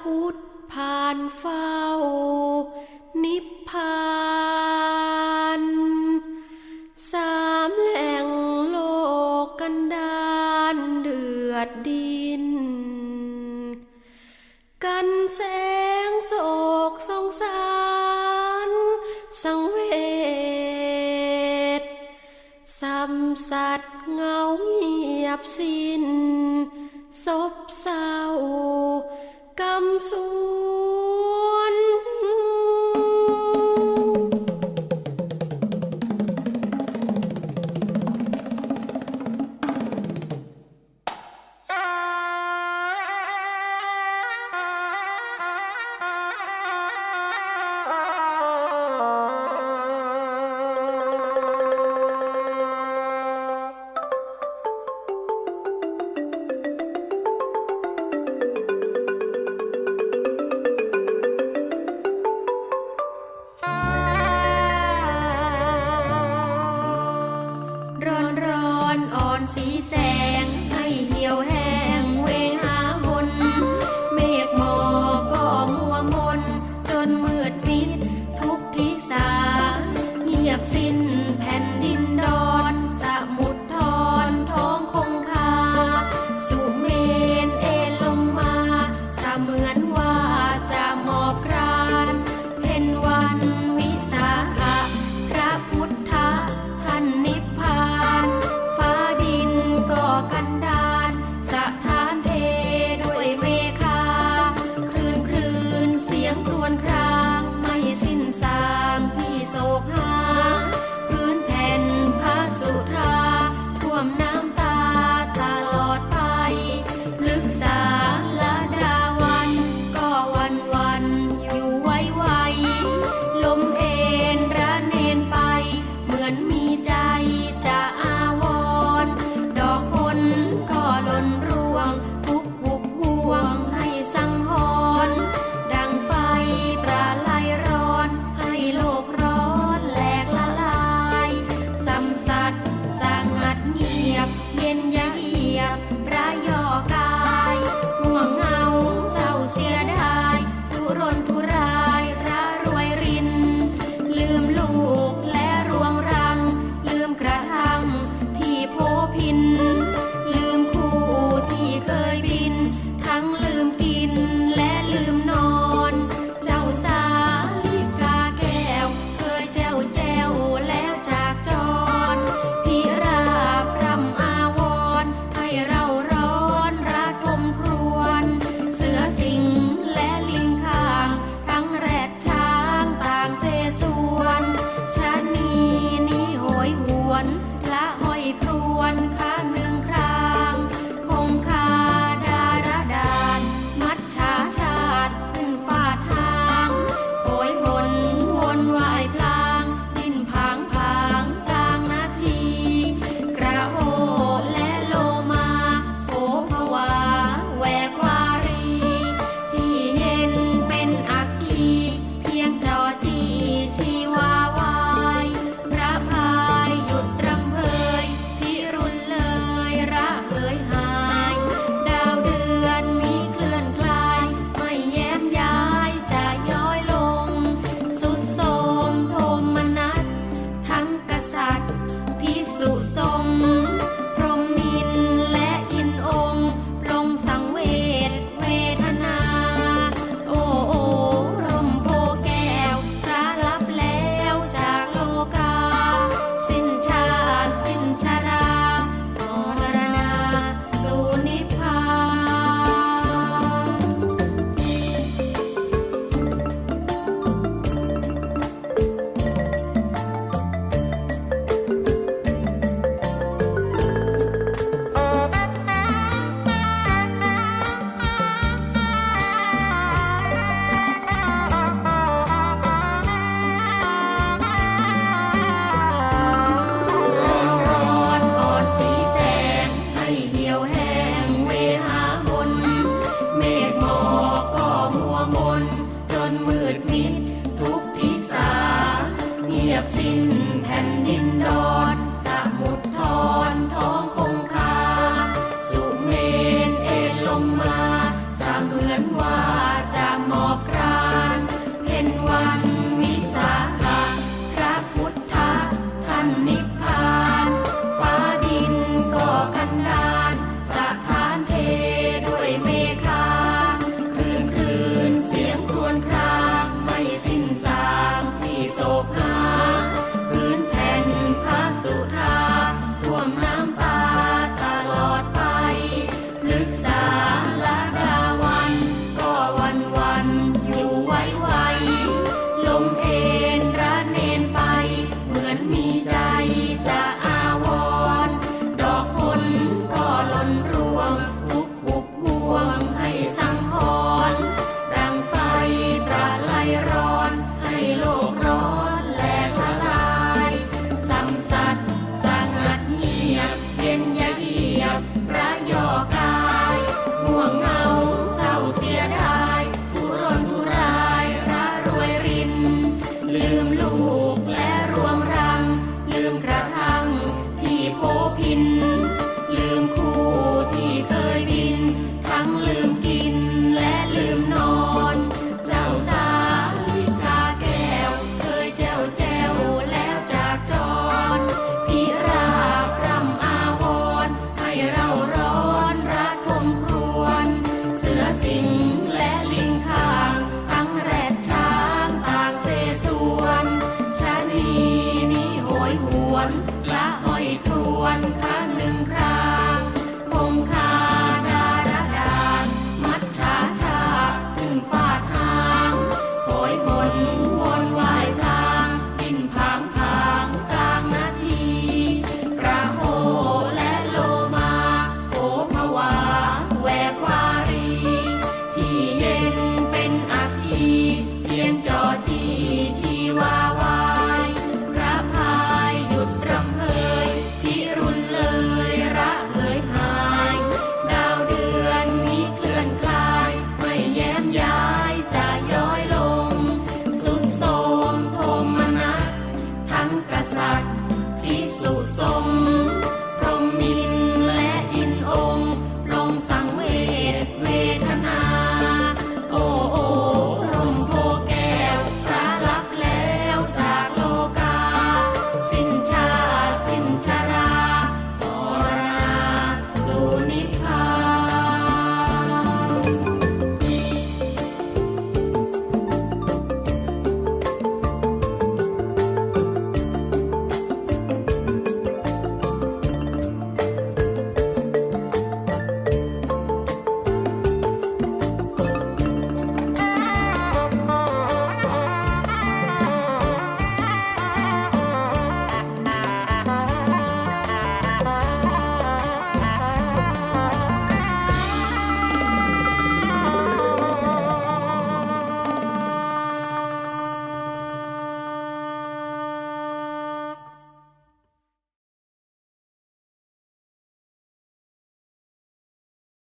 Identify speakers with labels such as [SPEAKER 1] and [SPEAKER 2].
[SPEAKER 1] พุทธผ่านเฝ้า นิพพานสามแหล่งโลกกันดานเดือดดิน กันแสงโศกสงสารสังเวชสัมสัตว์เงาเงียบสิ้นศพเศร้า กำ บสิ้น